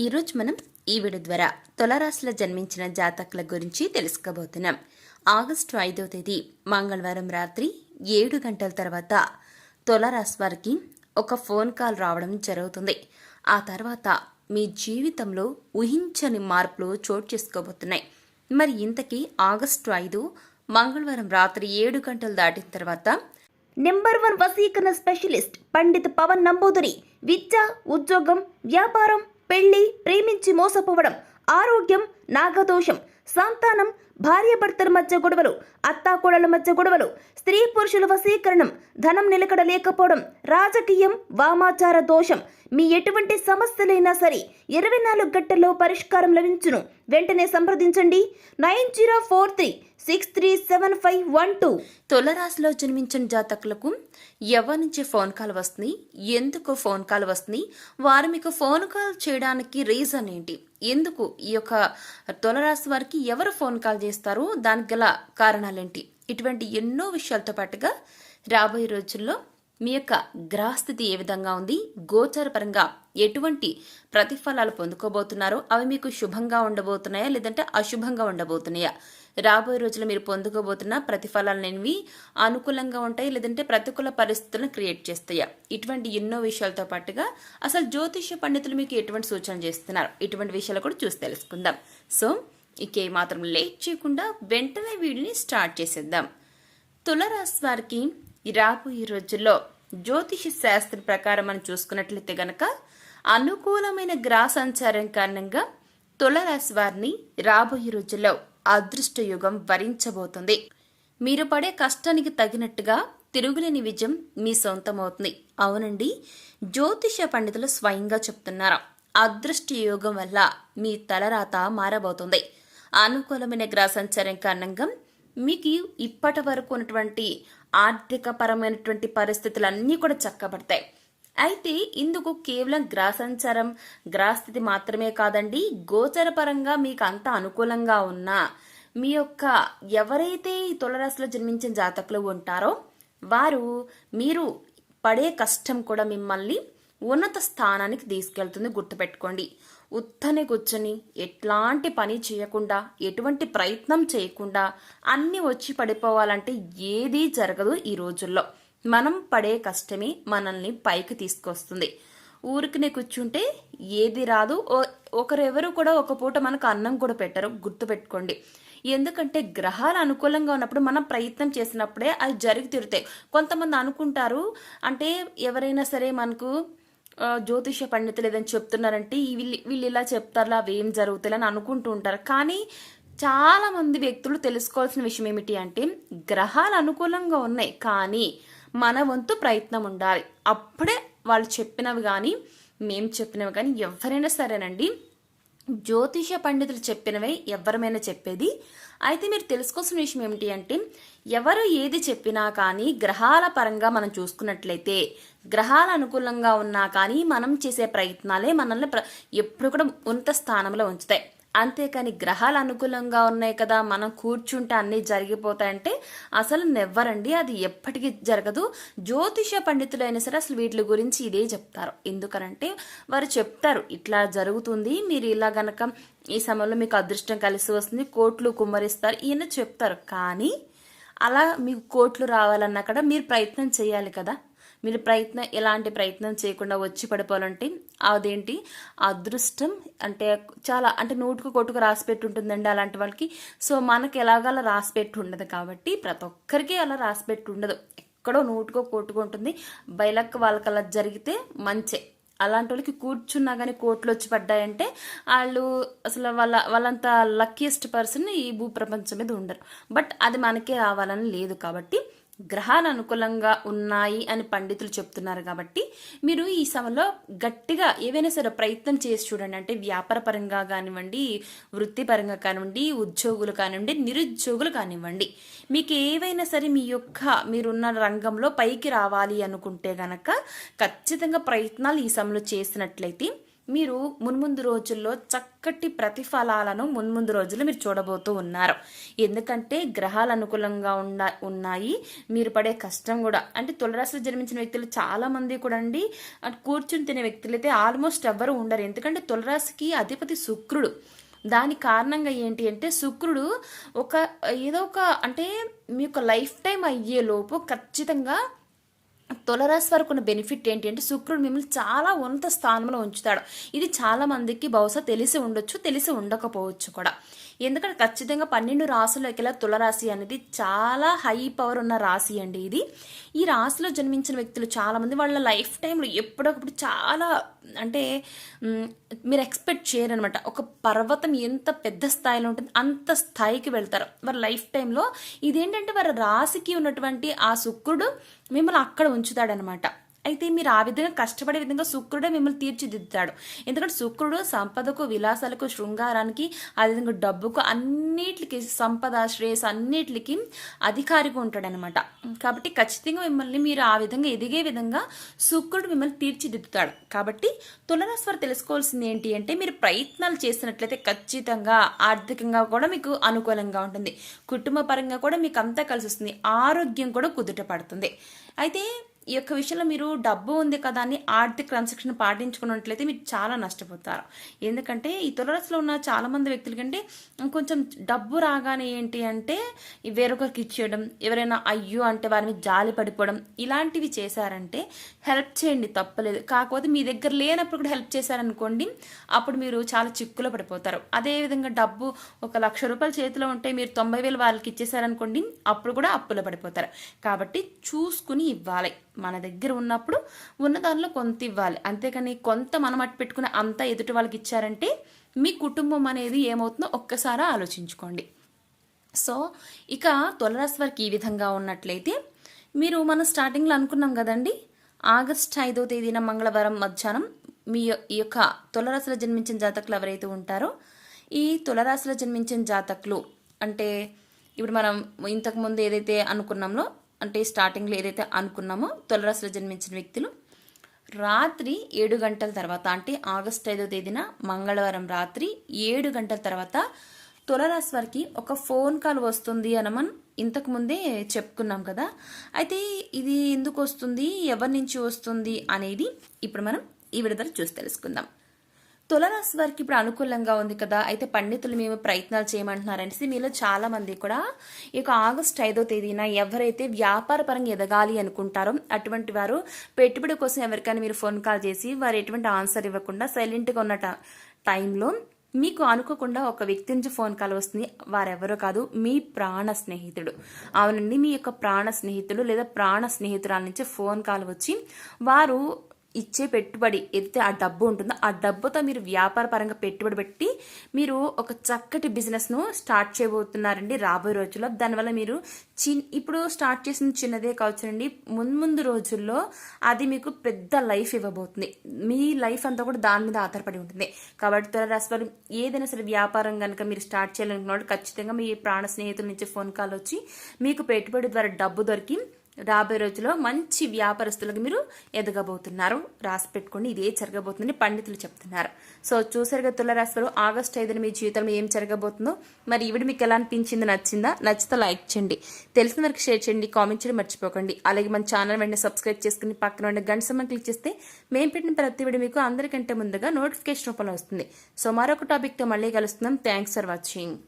ఈరోజు మనం ఈ వీడియో ద్వారా తులరాశిలో జన్మించిన జాతకుల గురించి తెలుసుకోబోతున్నాం. ఆగస్టు ఐదో తేదీ మంగళవారం రాత్రి ఏడు గంటల తర్వాత తులరాశి వారికి ఒక ఫోన్ కాల్ రావడం జరుగుతుంది. ఆ తర్వాత మీ జీవితంలో ఊహించని మార్పులు చోటు చేసుకోబోతున్నాయి. మరి ఇంతకీ ఆగస్టు ఐదు మంగళవారం రాత్రి ఏడు గంటలు దాటిన తర్వాత నెంబర్ వన్ వసీకరణ స్పెషలిస్ట్ పండిత్ పవన్ నంబూదురి విద్య ఉద్యోగం వ్యాపారం పెళ్ళి ప్రేమించి మోసపోవడం ఆరోగ్యం నాగదోషం సంతానం భార్యాభర్తల మధ్య గొడవలు అత్తాకోడల మధ్య గొడవలు స్త్రీ పురుషుల వశీకరణం ధనం నిలకడ లేకపోవడం రాజకీయం వామాచార దోషం. మీ ఎటువంటి సమస్యలైనా సరే ఇరవై నాలుగు గంటల్లో పరిష్కారం లభించును. వెంటనే సంప్రదించండి. Nine zero four three six three seven five one two. తులరాశిలో జన్మించిన జాతకులకు ఎవరి నుంచి ఫోన్ కాల్ వస్తుంది ఎందుకు ఫోన్ కాల్ వస్తుంది వారు మీకు ఫోన్ కాల్ చేయడానికి రీజన్ ఏంటి? ఎందుకు ఈ యొక్క తులరాశి వారికి ఎవరు ఫోన్ కాల్ చేస్తారు? దానికి గల కారణాలేంటి? ఇటువంటి ఎన్నో విషయాలతో పాటుగా రాబోయే రోజుల్లో మీ యొక్క గ్రహస్థితి ఏ విధంగా ఉంది? గోచరపరంగా ఎటువంటి ప్రతిఫలాలు పొందుకోబోతున్నారో అవి మీకు శుభంగా ఉండబోతున్నాయా? లేదంటే అశుభంగా ఉండబోతున్నాయా? రాబోయే రోజుల్లో మీరు పొందుకోబోతున్న ప్రతిఫలాలనేవి అనుకూలంగా ఉంటాయి లేదంటే ప్రతికూల పరిస్థితులను క్రియేట్ చేస్తాయా? ఇటువంటి ఎన్నో విషయాలతో పాటుగా అసలు జ్యోతిష పండితులు మీకు ఎటువంటి సూచనలు చేస్తున్నారు? ఇటువంటి విషయాలు కూడా చూసి తెలుసుకుందాం. సో ఇకే మాత్రం లేట్ చేయకుండా వెంటనే వీడియోని స్టార్ట్ చేసేద్దాం. తులరాశి వారికి రాబోయే రోజుల్లో జ్యోతిష శాస్త్రం ప్రకారం మనం చూసుకున్నట్లయితే గనక అనుకూలమైన గ్రహ సంచారం కారణంగా తులరాశి వారిని రాబోయే రోజుల్లో అదృష్ట యుగం వరించబోతుంది. మీరు పడే కష్టానికి తగినట్టుగా తిరుగులేని విజయం మీ సొంతమవుతుంది. అవునండి జ్యోతిష పండితులు స్వయంగా చెప్తున్నారు. అదృష్ట యోగం వల్ల మీ తలరాత మారబోతుంది. అనుకూలమైన గ్రహ సంచారం కారణంగా మీకు ఇప్పటి వరకు ఉన్నటువంటి ఆర్థిక పరమైనటువంటి పరిస్థితులన్నీ కూడా చక్కబడతాయి. అయితే ఇందుకు కేవలం గ్రహసంచారం గ్రహస్థితి మాత్రమే కాదండి గోచరపరంగా మీకు అంత అనుకూలంగా ఉన్నా మీ యొక్క ఎవరైతే ఈ తులరాశిలో జన్మించిన జాతకులు ఉంటారో వారు మీరు పడే కష్టం కూడా మిమ్మల్ని ఉన్నత స్థానానికి తీసుకెళ్తుంది గుర్తుపెట్టుకోండి. ఉత్తనే కూర్చొని ఎట్లాంటి పని చేయకుండా ఎటువంటి ప్రయత్నం చేయకుండా అన్ని వచ్చి పడిపోవాలంటే ఏదీ జరగదు ఈ రోజుల్లో. మనం పడే కష్టమే మనల్ని పైకి తీసుకొస్తుంది. ఊరికినే కూర్చుంటే ఏది రాదు. ఓ- ఒకరెవరు కూడా ఒక పూట మనకు అన్నం కూడా పెట్టరు. గుర్తుపెట్టుకోండి. ఎందుకంటే గ్రహాలు అనుకూలంగా ఉన్నప్పుడు మనం ప్రయత్నం చేసినప్పుడే అది జరిగి తీరుతాయి. కొంతమంది అనుకుంటారు అంటే ఎవరైనా సరే మనకు జ్యోతిష పండితులు ఏదైనా చెప్తున్నారంటే ఈ వీళ్ళు వీళ్ళు ఇలా చెప్తారు అవి ఏం జరుగుతాయి అని అనుకుంటూ ఉంటారు. కానీ చాలా మంది వ్యక్తులు తెలుసుకోవాల్సిన విషయం ఏమిటి అంటే గ్రహాలు అనుకూలంగా ఉన్నాయి. కానీ మన వంతు ప్రయత్నం ఉండాలి. అప్పుడే వాళ్ళు చెప్పినవి కానీ మేము చెప్పినవి కానీ ఎవరైనా సరేనండి. జ్యోతిష పండితులు చెప్పినవే ఎవరమైనా చెప్పేది? అయితే మీరు తెలుసుకోవాల్సిన విషయం ఏమిటి అంటే ఎవరు ఏది చెప్పినా కానీ గ్రహాల పరంగా మనం చూసుకున్నట్లయితే గ్రహాలు అనుకూలంగా ఉన్నా కానీ మనం చేసే ప్రయత్నాలే మనల్ని ప్ర ఎప్పుడు కూడా ఉన్నత స్థానంలో ఉంచుతాయి. అంతేకాని గ్రహాలు అనుకూలంగా ఉన్నాయి కదా మనం కూర్చుంటే అన్నీ జరిగిపోతాయంటే అసలు నెవ్వరండి అది ఎప్పటికీ జరగదు. జ్యోతిష పండితులైనా సరే అసలు వీటి గురించి ఇదే చెప్తారు. ఎందుకనంటే వారు చెప్తారు ఇట్లా జరుగుతుంది మీరు ఇలా గనక ఈ సమయంలో మీకు అదృష్టం కలిసి వస్తుంది కోట్లు కుమ్మరిస్తారు ఈయన చెప్తారు. కానీ అలా మీకు కోట్లు రావాలన్నా కూడా మీరు ప్రయత్నం చేయాలి కదా. మీరు ప్రయత్నం ఎలాంటి ప్రయత్నం చేయకుండా వచ్చి పడిపోవాలంటే అదేంటి? అదృష్టం అంటే చాలా అంటే నోటుకు కొట్టుకు రాసి పెట్టుంటుందండి అలాంటి వాళ్ళకి. సో మనకి ఎలాగలా రాసి పెట్టి ఉండదు కాబట్టి ప్రతి ఒక్కరికి అలా రాసి పెట్టి ఉండదు ఎక్కడో నోటుకో కొట్టుకుంటుంది బయలక్క వాళ్ళకి అలా జరిగితే మంచే. అలాంటి వాళ్ళకి కూర్చున్నా కానీ కోట్లు వచ్చి పడ్డాయంటే వాళ్ళు అసలు వాళ్ళ వాళ్ళంత లక్కీయెస్ట్ పర్సన్ ఈ భూ ప్రపంచం మీద ఉండరు. బట్ అది మనకే రావాలని లేదు కాబట్టి గ్రహాలు అనుకూలంగా ఉన్నాయి అని పండితులు చెప్తున్నారు కాబట్టి మీరు ఈ సమయంలో గట్టిగా ఏవైనా సరే ప్రయత్నం చేసి చూడండి. అంటే వ్యాపార పరంగా కానివ్వండి వృత్తిపరంగా కానివ్వండి ఉద్యోగులు కానివ్వండి నిరుద్యోగులు కానివ్వండి. మీకు ఏవైనా సరే మీ యొక్క మీరున్న రంగంలో పైకి రావాలి అనుకుంటే గనక ఖచ్చితంగా ప్రయత్నాలు ఈ సమయంలో చేసినట్లయితే మీరు మున్ముందు రోజుల్లో చక్కటి ప్రతిఫలాలను మున్ముందు రోజుల్లో మీరు చూడబోతూ ఉన్నారు. ఎందుకంటే గ్రహాలు అనుకూలంగా ఉన్న ఉన్నాయి. మీరు పడే కష్టం కూడా. అంటే తులరాశిలో జన్మించిన వ్యక్తులు చాలా మంది కూడా అండి కూర్చుని తినే వ్యక్తులు అయితే ఆల్మోస్ట్ ఎవ్వరు ఉండరు. ఎందుకంటే తులరాశికి అధిపతి శుక్రుడు. దాని కారణంగా ఏంటి అంటే శుక్రుడు ఒక ఏదో ఒక అంటే మీ యొక్క లైఫ్ టైం అయ్యేలోపు ఖచ్చితంగా తులరాశి వరకు ఉన్న బెనిఫిట్ ఏంటి అంటే శుక్రుడు మిమ్మల్ని చాలా ఉన్నత స్థానంలో ఉంచుతాడు. ఇది చాలా మందికి బహుశా తెలిసి ఉండొచ్చు తెలిసి ఉండకపోవచ్చు కూడా. ఎందుకంటే ఖచ్చితంగా పన్నెండు రాసులకి తులరాశి అనేది చాలా హై పవర్ ఉన్న రాశి అండి ఇది. ఈ రాశిలో జన్మించిన వ్యక్తులు చాలామంది వాళ్ళ లైఫ్ టైంలో ఎప్పుడొకప్పుడు చాలా అంటే మీరు ఎక్స్పెక్ట్ చేయరనమాట. ఒక పర్వతం ఎంత పెద్ద స్థాయిలో ఉంటుంది అంత స్థాయికి వెళ్తారు. వారి లైఫ్ టైంలో ఇదేంటంటే వారి రాశికి ఉన్నటువంటి ఆ శుక్రుడు మిమ్మల్ని అక్కడ ఉంచుతాడనమాట. అయితే మీరు ఆ విధంగా కష్టపడే విధంగా శుక్రుడే మిమ్మల్ని తీర్చిదిద్దుతాడు. ఎందుకంటే శుక్రుడు సంపదకు విలాసాలకు శృంగారానికి అదేవిధంగా డబ్బుకు అన్నిటికి సంపద శ్రేయస్ అన్నిటికి అధికారిగా ఉంటాడనమాట కాబట్టి ఖచ్చితంగా మిమ్మల్ని మీరు ఆ విధంగా ఎదిగే విధంగా శుక్రుడు మిమ్మల్ని తీర్చిదిద్దుతాడు. కాబట్టి తులరాశి తెలుసుకోవాల్సింది ఏంటి అంటే మీరు ప్రయత్నాలు చేసినట్లయితే ఖచ్చితంగా ఆర్థికంగా కూడా మీకు అనుకూలంగా ఉంటుంది. కుటుంబ పరంగా కూడా మీకు అంతా కలిసి వస్తుంది. ఆరోగ్యం కూడా కుదుట పడుతుంది. అయితే ఈ యొక్క విషయంలో మీరు డబ్బు ఉంది కదా అని ఆర్థిక క్రమశిక్షణ పాటించుకున్నట్లయితే మీరు చాలా నష్టపోతారు. ఎందుకంటే ఈ తులరాశిలో ఉన్న చాలా మంది వ్యక్తుల కంటే కొంచెం డబ్బు రాగానే ఏంటి అంటే వేరొకరికి ఇచ్చేయడం ఎవరైనా అయ్యో అంటే వారి మీద జాలి పడిపోవడం ఇలాంటివి చేశారంటే హెల్ప్ చేయండి తప్పలేదు. కాకపోతే మీ దగ్గర లేనప్పుడు కూడా హెల్ప్ చేశారనుకోండి అప్పుడు మీరు చాలా చిక్కులో పడిపోతారు. అదేవిధంగా డబ్బు ఒక లక్ష రూపాయలు చేతిలో ఉంటే మీరు తొంభై వేలు వాళ్ళకి ఇచ్చేసారనుకోండి అప్పుడు కూడా అప్పులో పడిపోతారు. కాబట్టి చూసుకుని ఇవ్వాలి. మన దగ్గర ఉన్నప్పుడు ఉన్న దానిలో కొంత ఇవ్వాలి. అంతేకాని కొంత మనం అట్టు పెట్టుకుని అంతా ఎదుటి వాళ్ళకి ఇచ్చారంటే మీ కుటుంబం అనేది ఏమవుతుందో ఒక్కసారి ఆలోచించుకోండి. సో ఇక తులరాశి వారికి ఈ విధంగా ఉన్నట్లయితే మీరు మనం స్టార్టింగ్లో అనుకున్నాం కదండి ఆగస్ట్ ఐదో తేదీన మంగళవారం మధ్యాహ్నం మీ ఈ యొక్క తులరాశిలో జన్మించిన జాతకులు ఎవరైతే ఉంటారో ఈ తులరాశిలో జన్మించిన జాతకులు అంటే ఇప్పుడు మనం ఇంతకు ముందు ఏదైతే అనుకున్నామో అంటే స్టార్టింగ్లో ఏదైతే అనుకున్నామో తొలరాశిలో జన్మించిన వ్యక్తులు రాత్రి ఏడు గంటల తర్వాత అంటే ఆగస్ట్ ఐదో తేదీన మంగళవారం రాత్రి ఏడు గంటల తర్వాత తులరాశి వారికి ఒక ఫోన్ కాల్ వస్తుంది అని మనం ఇంతకు ముందే చెప్పుకున్నాం కదా. అయితే ఇది ఎందుకు వస్తుంది? ఎవరి నుంచి వస్తుంది? అనేది ఇప్పుడు మనం ఈ విడుదల చూసి తెలుసుకుందాం. తులరాశి వారికి ఇప్పుడు అనుకూలంగా ఉంది కదా. అయితే పండితులు మేము ప్రయత్నాలు చేయమంటున్నారనేసి మీలో చాలా మంది కూడా ఈ యొక్క ఆగస్ట్ ఐదో తేదీన ఎవరైతే వ్యాపార పరంగా ఎదగాలి అనుకుంటారో అటువంటి వారు పెట్టుబడి కోసం ఎవరికైనా మీరు ఫోన్ కాల్ చేసి వారు ఎటువంటి ఆన్సర్ ఇవ్వకుండా సైలెంట్గా ఉన్న ట- టైంలో మీకు అనుకోకుండా ఒక వ్యక్తి నుంచి ఫోన్ కాల్ వస్తుంది. వారెవరో కాదు మీ ప్రాణ స్నేహితుడు. అవునండి మీ యొక్క ప్రాణ స్నేహితుడు లేదా ప్రాణ స్నేహితురాల నుంచి ఫోన్ కాల్ వచ్చి వారు ఇచ్చే పెట్టుబడి ఏదైతే ఆ డబ్బు ఉంటుందో ఆ డబ్బుతో మీరు వ్యాపార పరంగా పెట్టుబడి పెట్టి మీరు ఒక చక్కటి బిజినెస్ను స్టార్ట్ చేయబోతున్నారండి రాబోయే రోజుల్లో. దానివల్ల మీరు చిన్ ఇప్పుడు స్టార్ట్ చేసిన చిన్నదే కావచ్చునండి. ముందు రోజుల్లో అది మీకు పెద్ద లైఫ్ ఇవ్వబోతుంది. మీ లైఫ్ అంతా కూడా దాని మీద ఆధారపడి ఉంటుంది. కాబట్టి త్వర రాశి ఏదైనా సరే వ్యాపారం కనుక మీరు స్టార్ట్ చేయాలనుకున్నప్పుడు ఖచ్చితంగా మీ ప్రాణ స్నేహితుల నుంచి ఫోన్ కాల్ వచ్చి మీకు పెట్టుబడి ద్వారా డబ్బు దొరికి రాబోయే రోజుల్లో మంచి వ్యాపారస్తులకు మీరు ఎదగబోతున్నారు. రాసి పెట్టుకోండి. ఇదే జరగబోతుందని పండితులు చెప్తున్నారు. సో చూసారుగా తులరాశిలో ఆగస్ట్ ఐదున మీ జీవితంలో ఏం జరగబోతుందో మరి ఈవిడ మీకు ఎలా అనిపించింది నచ్చిందా నచ్చితే లైక్ చేయండి. తెలిసిన వరకు షేర్ చేయండి కామెంట్ చేయడం మర్చిపోకండి. అలాగే మన ఛానల్ వెంటనే సబ్స్క్రైబ్ చేసుకుని పక్కన ఉండే గంట సమయం క్లిక్ చేస్తే మేము పెట్టిన ప్రతి వీడియో మీకు అందరికంటే ముందుగా నోటిఫికేషన్ రూపంలో వస్తుంది. సో మరొక టాపిక్తో మళ్ళీ కలుస్తున్నాం. Thanks for watching.